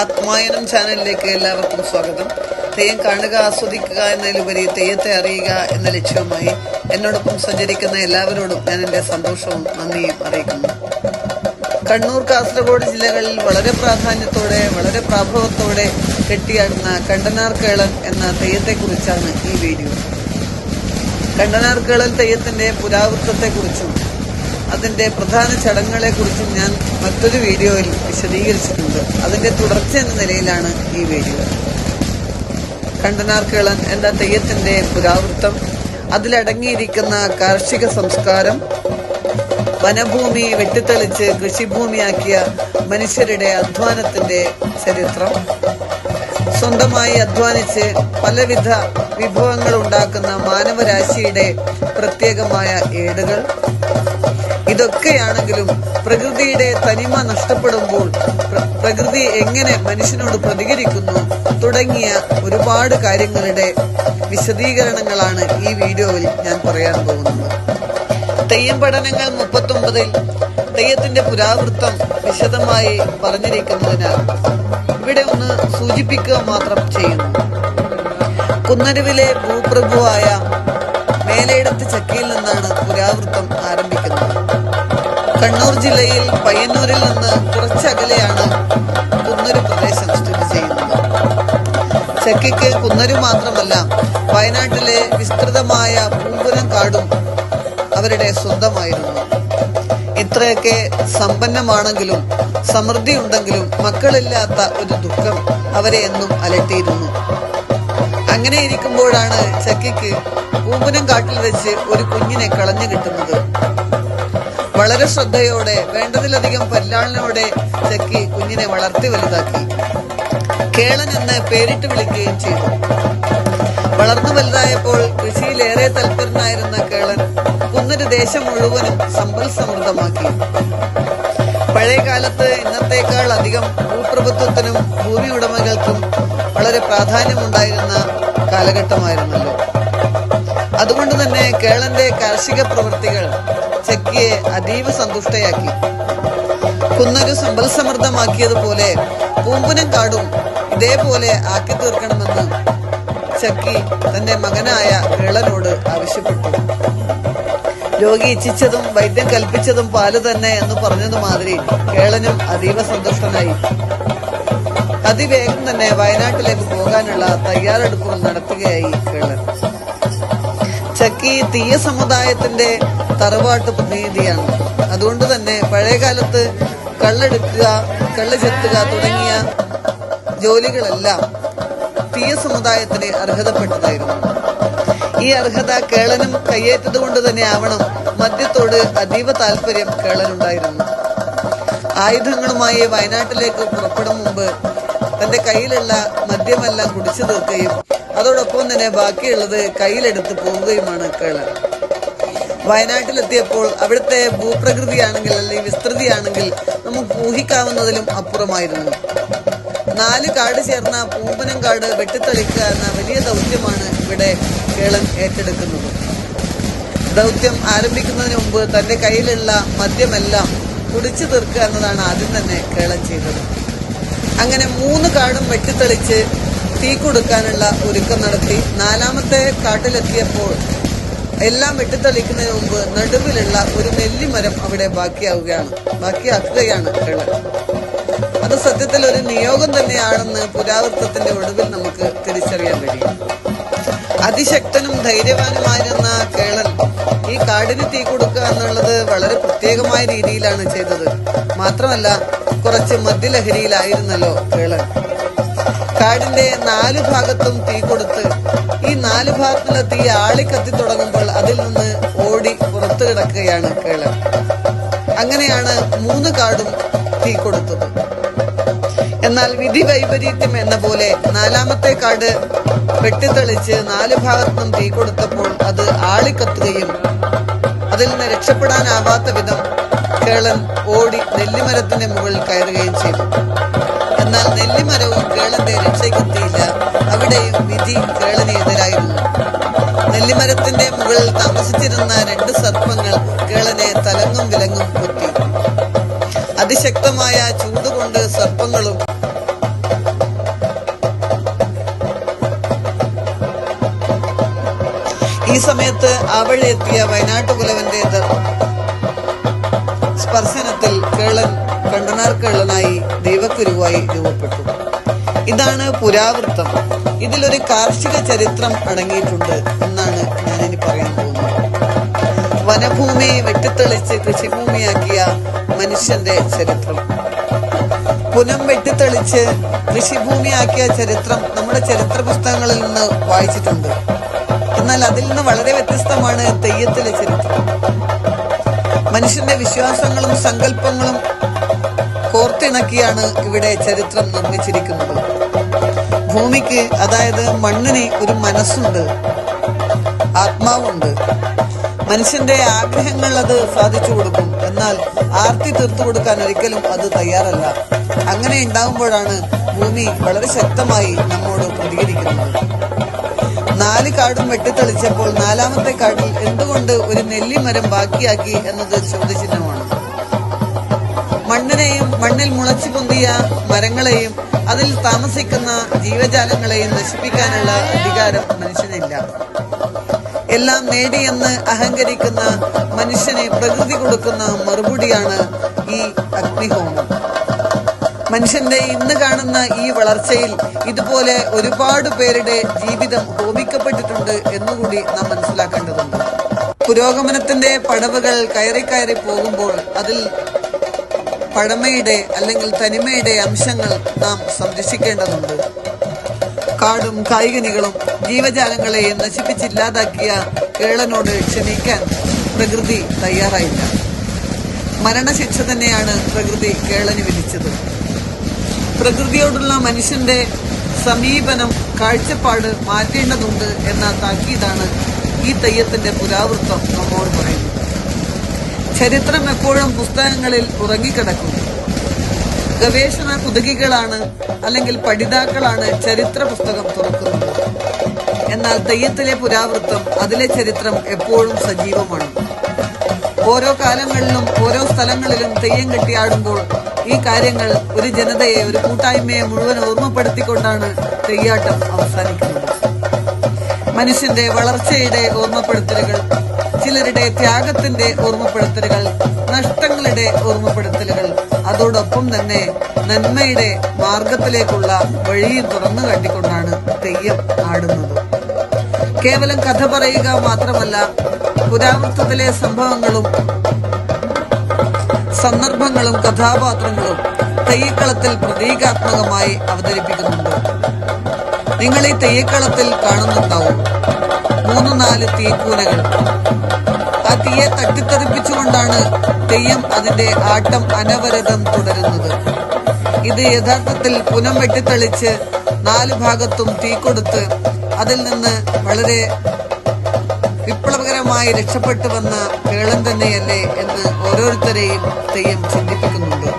ആത്മായനം ചാനലിലേക്ക് എല്ലാവർക്കും സ്വാഗതം. തെയ്യം കാണുക ആസ്വദിക്കുക എന്നതിലുപരി തെയ്യത്തെ അറിയുക എന്ന ലക്ഷ്യവുമായി എന്നോടൊപ്പം സഞ്ചരിക്കുന്ന എല്ലാവരോടും ഞാൻ എന്റെ സന്തോഷവും നന്ദിയും അറിയിക്കുന്നു. കണ്ണൂർ കാസർഗോഡ് ജില്ലകളിൽ വളരെ പ്രാധാന്യത്തോടെ വളരെ പ്രാഭവത്തോടെ കെട്ടിയാടുന്ന കണ്ടനാർ കേളൻ എന്ന തെയ്യത്തെക്കുറിച്ചാണ് ഈ വീഡിയോ. കണ്ടനാർ കേളൻ തെയ്യത്തിന്റെ പുരാവൃത്തത്തെക്കുറിച്ചും അതിന്റെ പ്രധാന ചടങ്ങുകളെക്കുറിച്ചും ഞാൻ മറ്റൊരു വീഡിയോയിൽ വിശദീകരിച്ചിട്ടുണ്ട്. അതിന്റെ തുടർച്ച എന്ന നിലയിലാണ് ഈ വീഡിയോ. കണ്ടനാർക്കിളൻ എന്ന തെയ്യത്തിന്റെ പുരാവൃത്തം അതിലടങ്ങിയിരിക്കുന്ന കാർഷിക സംസ്കാരം വനഭൂമി വെട്ടിത്തെളിച്ച് കൃഷിഭൂമിയാക്കിയ മനുഷ്യരുടെ അധ്വാനത്തിന്റെ ചരിത്രം സ്വന്തമായി അധ്വാനിച്ച് പലവിധ വിഭവങ്ങൾ ഉണ്ടാക്കുന്ന മാനവരാശിയുടെ പ്രത്യേകമായ ഏടുകൾ ഇതൊക്കെയാണെങ്കിലും പ്രകൃതിയുടെ തനിമ നഷ്ടപ്പെടുമ്പോൾ പ്രകൃതി എങ്ങനെ മനുഷ്യനോട് പ്രതികരിക്കുന്നു തുടങ്ങിയ ഒരുപാട് കാര്യങ്ങളുടെ വിശദീകരണങ്ങളാണ് ഈ വീഡിയോയിൽ ഞാൻ പറയാൻ പോകുന്നത്. തെയ്യം പഠനങ്ങൾ മുപ്പത്തൊമ്പതിൽ തെയ്യത്തിന്റെ പുരാവൃത്തം വിശദമായി പറഞ്ഞിരിക്കുന്നതിനാൽ ഇവിടെ ഒന്ന് സൂചിപ്പിക്കുക മാത്രം ചെയ്യുന്നു. കുന്നരുവിലെ ഭൂപ്രഭുവായ മേലയിടത്ത് ചക്കിയിൽ നിന്നാണ് പുരാവൃത്തം ആരംഭിക്കുന്നത്. കണ്ണൂർ ജില്ലയിൽ പയ്യന്നൂരിൽ നിന്ന് കുറച്ചകലെയാണ് കുന്നൊരു പ്രദേശം സ്ഥിതി ചെയ്യുന്നത്. ചെക്കിക്ക് കുന്നരു മാത്രമല്ല വയനാട്ടിലെ വിസ്തൃതമായ പൂമ്പുരം കാടും അവരുടെ സ്വന്തമായിരുന്നു. ഇത്രയൊക്കെ സമ്പന്നമാണെങ്കിലും സമൃദ്ധിയുണ്ടെങ്കിലും മക്കളില്ലാത്ത ഒരു ദുഃഖം അവരെ എന്നും അലട്ടിയിരുന്നു. അങ്ങനെ ഇരിക്കുമ്പോഴാണ് ചക്കിക്ക് പൂമ്പനം കാട്ടിൽ വെച്ച് ഒരു കുഞ്ഞിനെ കളഞ്ഞു കിട്ടുന്നത്. വളരെ ശ്രദ്ധയോടെ വേണ്ടതിലധികം പരിലാളനോടെ ചെക്കി കുഞ്ഞിനെ വളർത്തി വലുതാക്കി. കേളൻ എന്ന് പേരിട്ട് വിളിക്കുകയും ചെയ്തു. വളർന്നു വലുതായപ്പോൾ കൃഷിയിലേറെ തൽപരനായിരുന്ന കേളൻ കുന്നൊരു ദേശം മുഴുവനും സമ്പൽ സമൃദ്ധമാക്കി. പഴയ കാലത്ത് ഇന്നത്തേക്കാൾ അധികം ഭൂപ്രഭുത്വത്തിനും ഭൂമി ഉടമകൾക്കും വളരെ പ്രാധാന്യമുണ്ടായിരുന്ന കാലഘട്ടമായിരുന്നല്ലോ. അതുകൊണ്ട് തന്നെ കേളന്റെ കാർഷിക പ്രവൃത്തികൾ ചെക്കിയെ അതീവ സന്തുഷ്ടയാക്കി. കുന്നൊരു സമ്പൽ സമൃദ്ധമാക്കിയതുപോലെ പൂമ്പുനം കാടും ഇതേപോലെ ആക്കി തീർക്കണമെന്ന് ചക്കി തന്റെ മകനായ കേളനോട് ആവശ്യപ്പെട്ടു. രോഗി ഇച്ഛിച്ചതും വൈദ്യം കൽപ്പിച്ചതും പാൽ തന്നെ എന്ന് പറഞ്ഞതുമാതിരി കേളനും അതീവ സന്തുഷ്ടനായി. അതിവേഗം തന്നെ വയനാട്ടിലേക്ക് പോകാനുള്ള തയ്യാറെടുപ്പുകൾ നടത്തുകയായി കേളൻ. ചക്കി തീയ സമുദായത്തിന്റെ തറവാട്ട് പ്രതിനിധിയാണ്. അതുകൊണ്ട് തന്നെ പഴയ കാലത്ത് കള്ളെടുക്കുക കള്ള് ചെത്തുക തുടങ്ങിയ ജോലികളെല്ലാം തീയ സമുദായത്തിന് അർഹതപ്പെട്ടതായിരുന്നു. ഈ അർഹത കേളനും കയ്യേറ്റത് കൊണ്ട് തന്നെ ആവണം. മദ്യത്തോട് അതീവ താല്പര്യം കേളനുണ്ടായിരുന്നു. ആയുധങ്ങളുമായി വയനാട്ടിലേക്ക് പുറപ്പെടും മുമ്പ് തന്റെ കയ്യിലുള്ള മദ്യമെല്ലാം കുടിച്ചു തീർക്കുകയും അതോടൊപ്പം തന്നെ ബാക്കിയുള്ളത് കയ്യിലെടുത്ത് പോവുകയുമാണ് കേളൻ. വയനാട്ടിലെത്തിയപ്പോൾ അവിടുത്തെ ഭൂപ്രകൃതിയാണെങ്കിൽ അല്ലെങ്കിൽ വിസ്തൃതിയാണെങ്കിൽ നമുക്ക് ഊഹിക്കാവുന്നതിലും അപ്പുറമായിരുന്നു. നാല് കാട് ചേർന്ന പൂമ്പനം കാട് വെട്ടിത്തെളിക്കുക എന്ന വലിയ ദൗത്യമാണ് ഇവിടെ കേളൻ ഏറ്റെടുക്കുന്നത്. ദൗത്യം ആരംഭിക്കുന്നതിന് മുമ്പ് തന്റെ കയ്യിലുള്ള മദ്യമെല്ലാം കുടിച്ചു തീർക്കുക എന്നതാണ് ആദ്യം തന്നെ കേളൻ ചെയ്തത്. അങ്ങനെ മൂന്ന് കാടും വെട്ടിത്തെളിച്ച് തീ കൊടുക്കാനുള്ള ഒരുക്കം നടത്തി. നാലാമത്തെ കാട്ടിലെത്തിയപ്പോൾ എല്ലാം വെട്ടിത്തെളിക്കുന്നതിന് മുമ്പ് നടുവിലുള്ള ഒരു നെല്ലിമരം അവിടെ ബാക്കിയാവുകയാണ്. ബാക്കിയാക്കുകയാണ് കേളൻ അത് സത്യത്തിൽ ഒരു നിയോഗം തന്നെയാണെന്ന് പുരാവൃത്തത്തിന്റെ ഒടുവിൽ നമുക്ക് തിരിച്ചറിയാൻ കഴിയും. അതിശക്തനും ധൈര്യവാനുമായിരുന്ന കേളൻ ഈ കാടിന് തീ കൊടുക്കുക എന്നുള്ളത് വളരെ പ്രത്യേകമായ രീതിയിലാണ് ചെയ്തത്. മാത്രമല്ല കുറച്ച് മദ്യലഹരിയിലായിരുന്നല്ലോ കേളൻ. കാടിന്റെ നാലു ഭാഗത്തും തീ കൊടുത്ത് ഈ നാല് ഭാഗത്തുള്ള തീ ആളിക്കത്തി തുടങ്ങുമ്പോൾ അതിൽ നിന്ന് ഓടി പുറത്തു കിടക്കുകയാണ് കേളൻ. അങ്ങനെയാണ് മൂന്ന് കാടും തീ കൊടുത്തത്. എന്നാൽ വിധി വൈപരീത്യം എന്ന പോലെ നാലാമത്തെ കാട് വെട്ടിത്തെളിച്ച് നാല് ഭാഗത്തും തീ കൊടുത്തപ്പോൾ അത് ആളിക്കത്തുകയും അതിൽ നിന്ന് രക്ഷപ്പെടാനാവാത്ത വിധം കേളൻ ഓടി നെല്ലിമരത്തിന്റെ മുകളിൽ കയറുകയും ചെയ്തു. എന്നാൽ നെല്ലിമരവും കേളന്റെ രക്ഷയ്ക്കെത്തിയില്ല. അവിടെയും വിധി കേളനെതിരായിരുന്നു നെല്ലിമരത്തിന്റെ മുകളിൽ താമസിച്ചിരുന്ന രണ്ട് സർപ്പങ്ങൾ കേളനെ തലങ്ങും വിലങ്ങും കുത്തി അതിശക്തമായ ചൂടുകൊണ്ട് സർപ്പങ്ങളും ഈ സമയത്ത് അവൾ എത്തിയ വയനാട്ടുകുലവന്റെ ദ- സ്പർശനത്തിൽ കേളൻ കണ്ടനാർ കേളനായി ദൈവക്കുരുവായി രൂപപ്പെട്ടു. ഇതാണ് പുരാവൃത്തം. ഇതിലൊരു കാർഷിക ചരിത്രം അടങ്ങിയിട്ടുണ്ട് എന്നാണ് ഞാനിനി പറയാൻ പോകുന്നത്. വനഭൂമി വെട്ടിത്തെളിച്ച് കൃഷിഭൂമിയാക്കിയ മനുഷ്യന്റെ ചരിത്രം. പുനം വെട്ടിത്തെളിച്ച് കൃഷിഭൂമിയാക്കിയ ചരിത്രം നമ്മുടെ ചരിത്ര പുസ്തകങ്ങളിൽ നിന്ന് വായിച്ചിട്ടുണ്ട്. എന്നാൽ അതിൽ നിന്ന് വളരെ വ്യത്യസ്തമാണ് തെയ്യത്തിലെ ചരിത്രം. മനുഷ്യന്റെ വിശ്വാസങ്ങളും സങ്കല്പങ്ങളും കോർത്തിണക്കിയാണ് ഇവിടെ ചരിത്രം നിർമ്മിച്ചിരിക്കുന്നത്. ഭൂമിക്ക് അതായത് മണ്ണിന് ഒരു മനസ്സുണ്ട് ആത്മാവുണ്ട്. മനുഷ്യന്റെ ആഗ്രഹങ്ങൾ അത് സാധിച്ചു കൊടുക്കും. എന്നാൽ ആർത്തി തീർത്തു കൊടുക്കാൻ ഒരിക്കലും അത് തയ്യാറല്ല. അങ്ങനെ ഉണ്ടാകുമ്പോഴാണ് ഭൂമി വളരെ ശക്തമായി നമ്മോട് പ്രതികരിക്കുന്നത്. നാല് കാടും വെട്ടിത്തെളിച്ചപ്പോൾ നാലാമത്തെ കാടിൽ എന്തുകൊണ്ട് ഒരു നെല്ലിമരം ബാക്കിയാക്കി എന്നത് ചോദ്യചിഹ്നമാണ് മണ്ണിനെയും മണ്ണിൽ മുളച്ചു പൊന്തിയ മരങ്ങളെയും അതിൽ താമസിക്കുന്ന ജീവജാലങ്ങളെയും നശിപ്പിക്കാനുള്ള അധികാരം മനുഷ്യനില്ല. എല്ലാം നേടിയെന്ന് അഹങ്കരിക്കുന്ന മനുഷ്യനെ പ്രകൃതി കൊടുക്കുന്ന മറുപടിയാണ് ഈ അഗ്നിഹോമം. മനുഷ്യന്റെ ഇന്ന് കാണുന്ന ഈ വളർച്ചയിൽ ഇതുപോലെ ഒരുപാട് പേരുടെ ജീവിതം ഹോമിക്കപ്പെട്ടിട്ടുണ്ട് എന്നുകൂടി നാം മനസ്സിലാക്കേണ്ടതുണ്ട്. പുരോഗമനത്തിന്റെ പടവുകൾ കയറി കയറി പോകുമ്പോൾ അതിൽ പഴമയുടെ അല്ലെങ്കിൽ തനിമയുടെ അംശങ്ങൾ നാം സംരക്ഷിക്കേണ്ടതുണ്ട്. കാടും കായികനികളും ജീവജാലങ്ങളെ നശിപ്പിച്ചില്ലാതാക്കിയ കേളനോട് ക്ഷമിക്കാൻ പ്രകൃതി തയ്യാറായില്ല. മരണശിക്ഷ തന്നെയാണ് പ്രകൃതി കേളന് വിധിച്ചത്. പ്രകൃതിയോടുള്ള മനുഷ്യന്റെ സമീപനം കാഴ്ചപ്പാട് മാറ്റേണ്ടതുണ്ട് എന്ന താക്കീതാണ് ഈ തെയ്യത്തിന്റെ പുരാവൃത്തം നമ്മോട് പറയുന്നത്. ചരിത്രം എപ്പോഴും പുസ്തകങ്ങളിൽ ഉറങ്ങിക്കിടക്കും ഗവേഷണ കുതുകികളാണ് അല്ലെങ്കിൽ പഠിതാക്കളാണ് ചരിത്ര പുസ്തകം തുറക്കുന്നത്. എന്നാൽ തെയ്യത്തിലെ പുരാവൃത്തം അതിലെ ചരിത്രം എപ്പോഴും സജീവമാണ്. ഓരോ കാലങ്ങളിലും ഓരോ സ്ഥലങ്ങളിലും തെയ്യം കെട്ടിയാടുമ്പോൾ ഈ കാര്യങ്ങൾ ഒരു ജനതയെ ഒരു കൂട്ടായ്മയെ മുഴുവൻ ഓർമ്മപ്പെടുത്തിക്കൊണ്ടാണ് തെയ്യാട്ടം അവസാനിക്കുന്നത്. മനുഷ്യന്റെ വളർച്ചയുടെ ഓർമ്മപ്പെടുത്തലുകൾ ചിലരുടെ ത്യാഗത്തിന്റെ ഓർമ്മപ്പെടുത്തലുകൾ നഷ്ടങ്ങളുടെ ഓർമ്മപ്പെടുത്തലുകൾ അതോടൊപ്പം തന്നെ നന്മയുടെ മാർഗത്തിലേക്കുള്ള വഴിയും തുറന്നു കാട്ടിക്കൊണ്ടാണ് തെയ്യം ആടുന്നത്. കേവലം കഥ പറയുക മാത്രമല്ല പുരാവൃത്തത്തിലെ സംഭവങ്ങളും സന്ദർഭങ്ങളും കഥാപാത്രങ്ങളും തെയ്യക്കളത്തിൽ പ്രതീകാത്മകമായി അവതരിപ്പിക്കുന്നുണ്ട്. നിങ്ങൾ ഈ തെയ്യക്കളത്തിൽ കാണുന്നുണ്ടാവും മൂന്ന് നാല് തീക്കൂനകൾ ആ തീയെ തട്ടിത്തെറിപ്പിച്ചുകൊണ്ടാണ് തെയ്യം അതിന്റെ ആട്ടം അനവരതം തുടരുന്നത്. ഇത് യഥാർത്ഥത്തിൽ പുനം വെട്ടിത്തെളിച്ച് നാല് ഭാഗത്തും തീ കൊടുത്ത് അതിൽ നിന്ന് വളരെ വിപ്ലവകരമായി രക്ഷപ്പെട്ടു വന്ന കേളം തന്നെയല്ലേ എന്ന് ഓരോരുത്തരെയും തെയ്യം ചിന്തിപ്പിക്കുന്നുണ്ട്.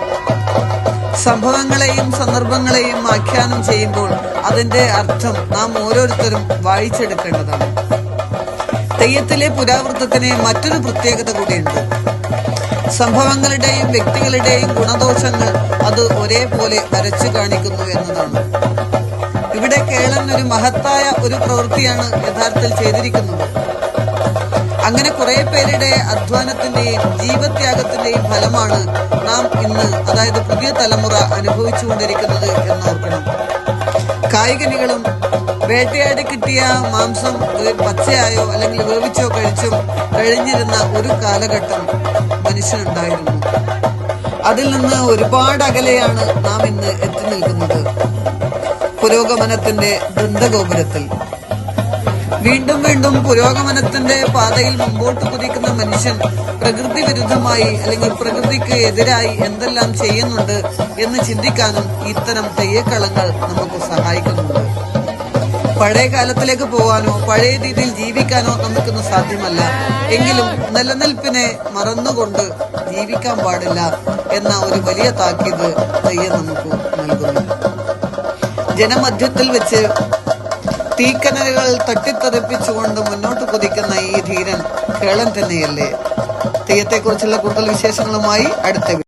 സംഭവങ്ങളെയും സന്ദർഭങ്ങളെയും ആഖ്യാനം ചെയ്യുമ്പോൾ അതിന്റെ അർത്ഥം നാം ഓരോരുത്തരും വായിച്ചെടുക്കേണ്ടതാണ്. തെയ്യത്തിലെ പുരാവൃത്തത്തിന് മറ്റൊരു പ്രത്യേകത കൂടിയുണ്ട്. സംഭവങ്ങളുടെയും വ്യക്തികളുടെയും ഗുണദോഷങ്ങൾ അത് ഒരേപോലെ വരച്ചു കാണിക്കുന്നു എന്നതാണ്. ഇവിടെ കേളൻ ഒരു മഹത്തായ ഒരു പ്രവൃത്തിയാണ് യഥാർത്ഥത്തിൽ ചെയ്തിരിക്കുന്നത്. അങ്ങനെ കുറെ പേരുടെ അധ്വാനത്തിന്റെയും ജീവത്യാഗത്തിന്റെയും ഫലമാണ് നാം ഇന്ന് അതായത് പുതിയ തലമുറ അനുഭവിച്ചുകൊണ്ടിരിക്കുന്നത് എന്നോർക്കണം. കായികനികളും വേട്ടയാടി കിട്ടിയ മാംസം പച്ചയായോ അല്ലെങ്കിൽ വേവിച്ചോ കഴിച്ചും കഴിഞ്ഞിരുന്ന ഒരു കാലഘട്ടം മനുഷ്യനുണ്ടായിരുന്നു. അതിൽ നിന്ന് ഒരുപാട് അകലെയാണ് നാം ഇന്ന് എത്തി നിൽക്കുന്നത്. പുരോഗമനത്തിന്റെ ദന്തഗോപുരത്തിൽ. വീണ്ടും വീണ്ടും പുരോഗമനത്തിന്റെ പാതയിൽ മുമ്പോട്ട് കുതിക്കുന്ന മനുഷ്യൻ പ്രകൃതി വിരുദ്ധമായി അല്ലെങ്കിൽ പ്രകൃതിക്ക് എതിരായി എന്തെല്ലാം ചെയ്യുന്നുണ്ട് എന്ന് ചിന്തിക്കാനും ഇത്തരം തെയ്യക്കളങ്ങൾ നമുക്ക് സഹായിക്കുന്നുണ്ട്. പഴയ കാലത്തിലേക്ക് പോകാനോ പഴയ രീതിയിൽ ജീവിക്കാനോ നമുക്ക് സാധ്യമല്ല. എങ്കിലും നിലനിൽപ്പിനെ മറന്നുകൊണ്ട് ജീവിക്കാൻ പാടില്ല എന്ന ഒരു വലിയ താക്കീത് തെയ്യം നമുക്ക് നൽകുന്നു. ജനമധ്യത്തിൽ വെച്ച് തീക്കനലുകൾ തട്ടിത്തെറിപ്പിച്ചുകൊണ്ട് മുന്നോട്ട് കുതിക്കുന്ന ഈ ധീരൻ കേളൻ തന്നെയല്ലേ? തെയ്യത്തെക്കുറിച്ചുള്ള കൂടുതൽ വിശേഷങ്ങളുമായി അടുത്ത